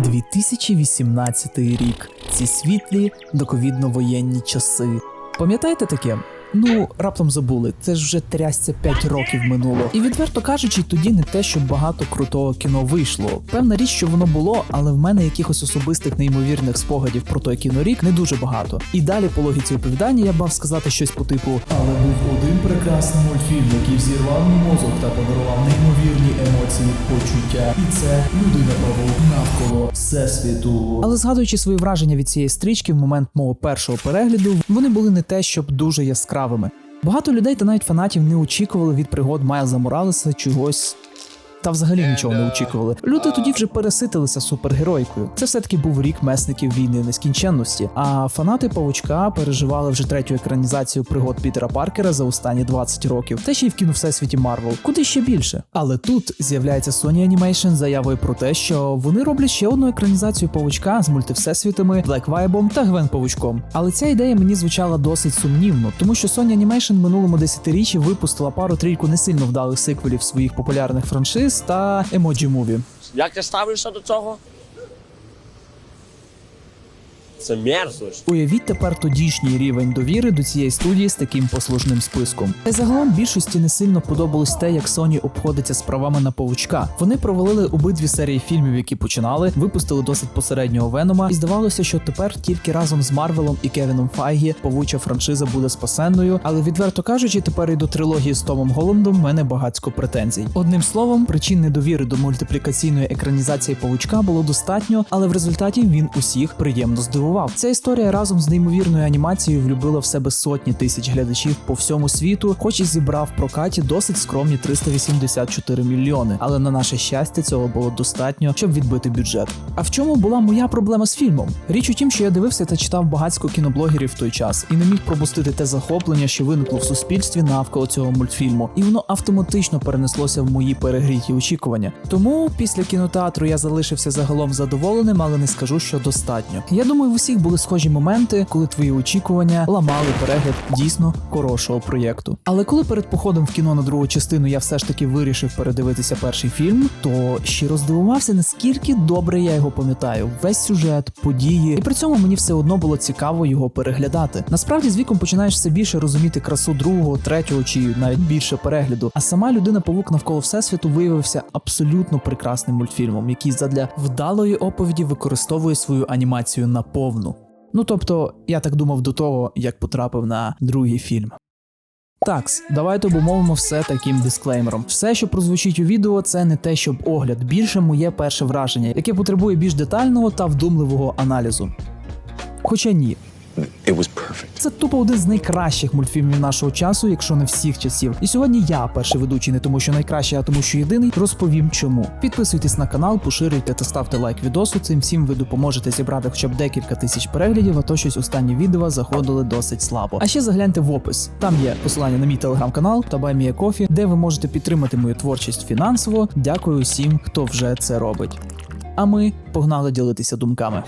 2018 рік. Ці світлі доковідно-воєнні часи. Пам'ятаєте таке? Ну, раптом забули, це ж вже трясся 5 років минуло. І відверто кажучи, тоді не те, щоб багато крутого кіно вийшло. Певна річ, що воно було, але в мене якихось особистих неймовірних спогадів про той кінорік не дуже багато. І далі по логіці оповідання я мав сказати щось по типу: але був один прекрасний мультфільм, який взірвав мій мозок та подарував неймовірні емоції, почуття. І це людина павук навколо всесвіту. Але згадуючи свої враження від цієї стрічки в момент мого першого перегляду, вони були не те, щоб дуже яскравими. Багато людей та навіть фанатів не очікували від пригод Майлза Моралеса чогось. Та взагалі нічого не очікували. Люди тоді вже переситилися супергеройкою. Це все-таки був рік месників війни нескінченності. А фанати павучка переживали вже третю екранізацію пригод Пітера Паркера за останні 20 років. Та ще й в кіно всесвіті Марвел. Куди ще більше? Але тут з'являється Sony Animation з заявою про те, що вони роблять ще одну екранізацію павучка з мультивсесвітами, Black Vibe та Гвен Павучком. Але ця ідея мені звучала досить сумнівно, тому що Sony Animation минулому десятиріччі випустила пару трійку не сильно вдалих сиквелів своїх популярних франшиз та емоджі Movie. Як ти ставишся до цього? Це мерзость. Уявіть тепер тодішній рівень довіри до цієї студії з таким послужним списком. Та загалом більшості не сильно подобалось те, як Sony обходиться з правами на павучка. Вони провалили обидві серії фільмів, які починали, випустили досить посереднього венома, і здавалося, що тепер тільки разом з Марвелом і Кевіном Файгі павуча франшиза буде спасенною. Але відверто кажучи, тепер і до трилогії з Томом Голландом мене багатько претензій. Одним словом, причин недовіри до мультиплікаційної екранізації павучка було достатньо, але в результаті він усіх приємно здивував. Ця історія разом з неймовірною анімацією влюбила в себе сотні тисяч глядачів по всьому світу, хоч і зібрав в прокаті досить скромні 384 мільйони. Але на наше щастя, цього було достатньо, щоб відбити бюджет. А в чому була моя проблема з фільмом? Річ у тім, що я дивився та читав багатько кіноблогерів в той час і не міг пропустити те захоплення, що виникло в суспільстві навколо цього мультфільму, і воно автоматично перенеслося в мої перегріті очікування. Тому після кінотеатру я залишився загалом задоволеним, але не скажу, що достатньо. Я думаю, усіх були схожі моменти, коли твої очікування ламали перегляд дійсно хорошого проєкту. Але коли перед походом в кіно на другу частину я все ж таки вирішив передивитися перший фільм, то щиро здивувався, наскільки добре я його пам'ятаю. Весь сюжет, події, і при цьому мені все одно було цікаво його переглядати. Насправді з віком починаєш все більше розуміти красу другого, третього чи навіть більше перегляду. А сама людина павук навколо всесвіту виявився абсолютно прекрасним мультфільмом, який задля вдалої оповіді використовує свою анімацію наповну. Ну тобто, я так думав до того, як потрапив на другий фільм. Такс, давайте обумовимо все таким дисклеймером. Все, що прозвучить у відео, це не те, щоб огляд, більше моє перше враження, яке потребує більш детального та вдумливого аналізу. Хоча ні, It was perfect. це тупо один з найкращих мультфільмів нашого часу, якщо не всіх часів. І сьогодні я, перший ведучий, не тому, що найкращий, а тому, що єдиний, розповім чому. Підписуйтесь на канал, поширюйте та ставте лайк відосу. Цим всім ви допоможете зібрати хоча б декілька тисяч переглядів, а то щось останні відео заходили досить слабо. А ще загляньте в опис. Там є посилання на мій телеграм-канал та Баймія Кофі, де ви можете підтримати мою творчість фінансово. Дякую усім, хто вже це робить. А ми погнали ділитися думками.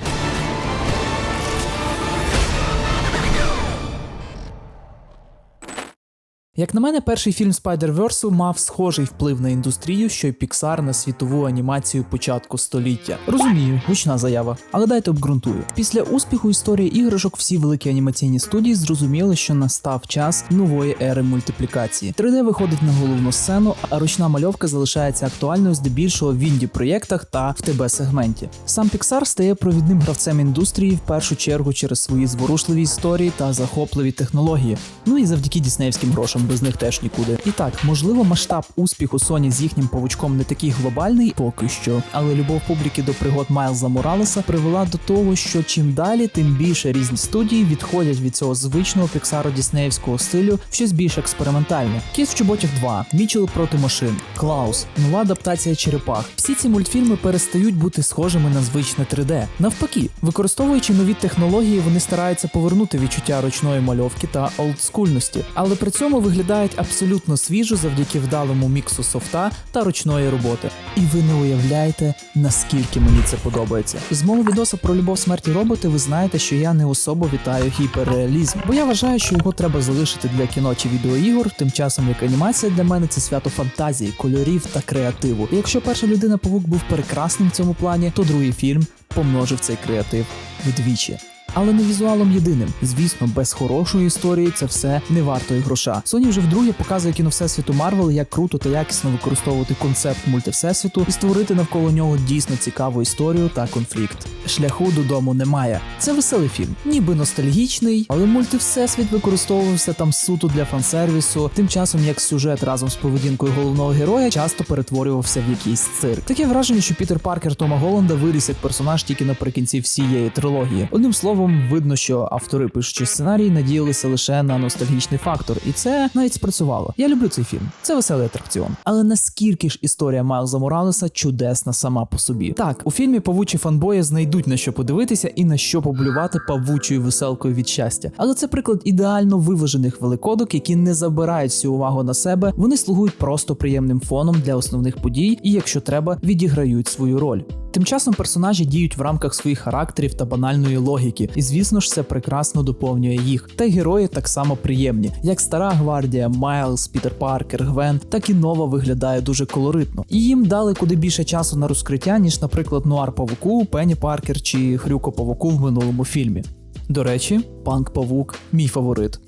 Як на мене, перший фільм Spider-Verse мав схожий вплив на індустрію, що й Pixar на світову анімацію початку століття. Розумію, гучна заява, але дайте обґрунтую. Після успіху історії іграшок всі великі анімаційні студії зрозуміли, що настав час нової ери мультиплікації. 3D виходить на головну сцену, а ручна мальовка залишається актуальною здебільшого в інді проєктах та в ТБ сегменті. Сам Pixar стає провідним гравцем індустрії в першу чергу через свої зворушливі історії та захопливі технології. Ну і завдяки діснеївським грошам без них теж нікуди. І так, можливо, масштаб успіху Sony з їхнім павучком не такий глобальний поки що, але любов публіки до пригод Майлза Моралеса привела до того, що чим далі, тим більше різні студії відходять від цього звичного піксаро діснеївського стилю в щось більш експериментальне. Кіт в чоботях 2, Мічел проти машин, Клаус, нова адаптація черепах. Всі ці мультфільми перестають бути схожими на звичне 3D. Навпаки, використовуючи нові технології, вони стараються повернути відчуття ручної мальовки та олдскульності, але при цьому виглядають абсолютно свіжо завдяки вдалому міксу софта та ручної роботи. І ви не уявляєте, наскільки мені це подобається. З мого відоса про любов смерті роботи ви знаєте, що я не особо вітаю гіперреалізм, бо я вважаю, що його треба залишити для кіно чи відеоігор, тим часом як анімація для мене це свято фантазії, кольорів та креативу. І якщо перша людина павук був прекрасним в цьому плані, то другий фільм помножив цей креатив вдвічі. Але не візуалом єдиним. Звісно, без хорошої історії це все не варто і гроша. Sony вже вдруге показує кіно всесвіту Марвел, як круто та якісно використовувати концепт мультивсесвіту і створити навколо нього дійсно цікаву історію та конфлікт. Шляху додому немає. Це веселий фільм, ніби ностальгічний, але мультивсесвіт використовувався там суто для фансервісу. Тим часом як сюжет разом з поведінкою головного героя часто перетворювався в якийсь цирк. Таке враження, що Пітер Паркер Тома Голланда виріс як персонаж тільки наприкінці всієї трилогії. Одним словом, видно, що автори пишучи сценарій надіялися лише на ностальгічний фактор, і це навіть спрацювало. Я люблю цей фільм. Це веселий атракціон. Але наскільки ж історія Майлза Моралеса чудесна сама по собі? Так, у фільмі павучі фанбої знайдуть на що подивитися і на що поблювати павучою веселкою від щастя. Але це приклад ідеально виважених великодок, які не забирають всю увагу на себе. Вони слугують просто приємним фоном для основних подій, і якщо треба, відіграють свою роль. Тим часом персонажі діють в рамках своїх характерів та банальної логіки, і звісно ж це прекрасно доповнює їх. Та герої так само приємні, як стара гвардія, Майлз, Пітер Паркер, Гвен, так і нова виглядає дуже колоритно. І їм дали куди більше часу на розкриття, ніж, наприклад, Нуар Павуку, Пенні Паркер чи Хрюко Павуку в минулому фільмі. До речі, Панк Павук мій фаворит.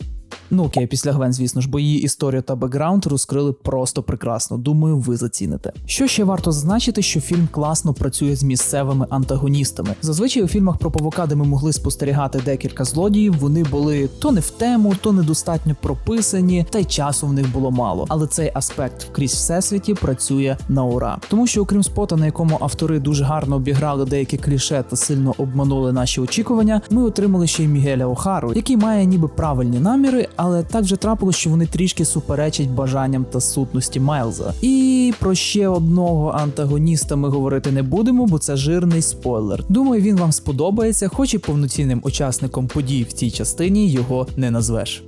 Ну окей, після Гвен, звісно ж, бо її історію та бекграунд розкрили просто прекрасно. Думаю, ви заціните. Що ще варто зазначити, що фільм класно працює з місцевими антагоністами. Зазвичай у фільмах про павука, де ми могли спостерігати декілька злодіїв, вони були то не в тему, то недостатньо прописані, та й часу в них було мало. Але цей аспект вкрізь всесвіті працює на ура. Тому що, окрім спота, на якому автори дуже гарно обіграли деякі кліше та сильно обманули наші очікування, ми отримали ще й Мігеля Охару, який має ніби правильні наміри, але так вже трапилось, що вони трішки суперечать бажанням та сутності Майлза. І про ще одного антагоніста ми говорити не будемо, бо це жирний спойлер. Думаю, він вам сподобається, хоч і повноцінним учасником подій в цій частині його не назвеш.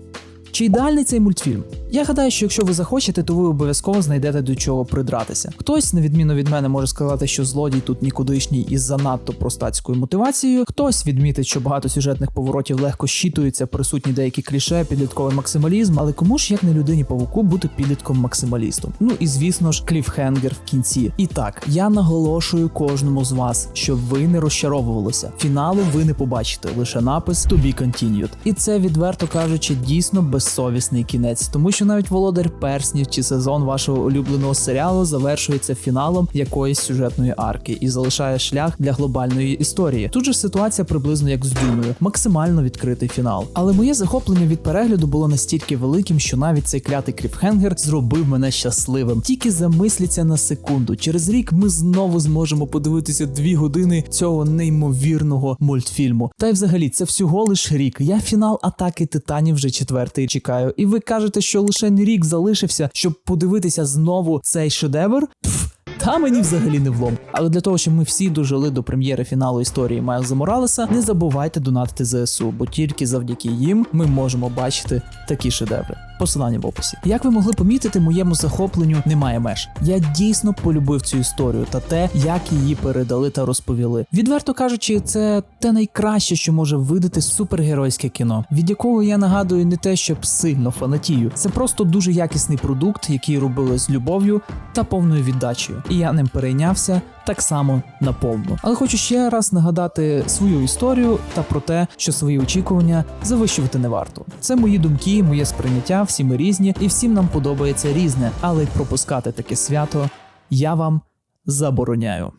Чи ідеальний цей мультфільм? Я гадаю, що якщо ви захочете, то ви обов'язково знайдете до чого придратися. Хтось, на відміну від мене, може сказати, що злодій тут нікудишній із занадто простацькою мотивацією. Хтось відмітить, що багато сюжетних поворотів легко щитуються, присутні деякі кліше, підлітковий максималізм. Але кому ж як не людині павуку бути підлітком максималістом? Ну і звісно ж, кліфхенгер в кінці. І так, я наголошую кожному з вас, щоб ви не розчаровувалися. Фіналу ви не побачите, лише напис «To be continued». І це відверто кажучи, дійсно безсовісний кінець, тому що навіть володар перснів чи сезон вашого улюбленого серіалу завершується фіналом якоїсь сюжетної арки і залишає шлях для глобальної історії. Тут же ситуація приблизно як з Дюною, максимально відкритий фінал. Але моє захоплення від перегляду було настільки великим, що навіть цей клятий кріпхенгер зробив мене щасливим. Тільки замисліться на секунду. Через рік ми знову зможемо подивитися дві години цього неймовірного мультфільму. Та й взагалі це всього лиш рік. Я фінал атаки титанів вже четвертий чекаю. І ви кажете, що лише рік залишився, щоб подивитися знову цей шедевр? Пф, та мені взагалі не влом. Але для того, щоб ми всі дожили до прем'єри фіналу історії Майлза Моралеса, не забувайте донатити ЗСУ, бо тільки завдяки їм ми можемо бачити такі шедеври. Посилання в описі. Як ви могли помітити, моєму захопленню немає меж. Я дійсно полюбив цю історію та те, як її передали та розповіли. Відверто кажучи, це те найкраще, що може видати супергеройське кіно, від якого я нагадую не те, щоб сильно фанатію. Це просто дуже якісний продукт, який робили з любов'ю та повною віддачею. І я ним перейнявся так само наповну. Але хочу ще раз нагадати свою історію та про те, що свої очікування завищувати не варто. Це мої думки, моє сприйняття, всі ми різні, і всім нам подобається різне, але й пропускати таке свято я вам забороняю.